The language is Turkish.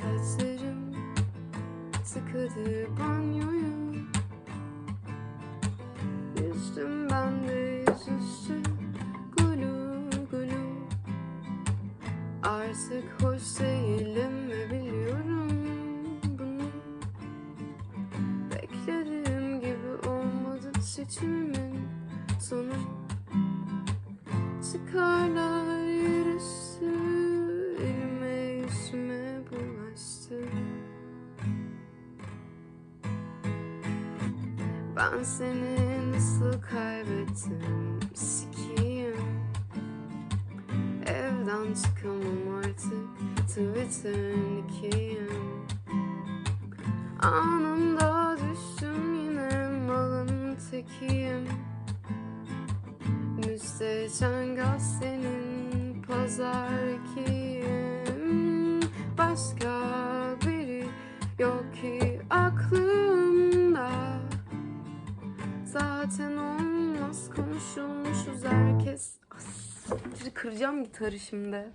Saçlarım tıkadı banyoyu Yüzdüm ben de yüzüstü Gulu gulu Artık hoş değilim mi biliyorum bunu. Beklediğim gibi olmadı seçimimin sonu. Çıkarlar Ben seni nasıl kaybettim? Sikiyim. Evden çıkamam artık. Twitter'ın Anında düştüm yine malın tekiyim. Müstehcen gazetenin pazar ekiyim. Başka biri yok ki Zaten olmaz. Konuşulmuşuz herkes. As, kıracağım gitarı şimdi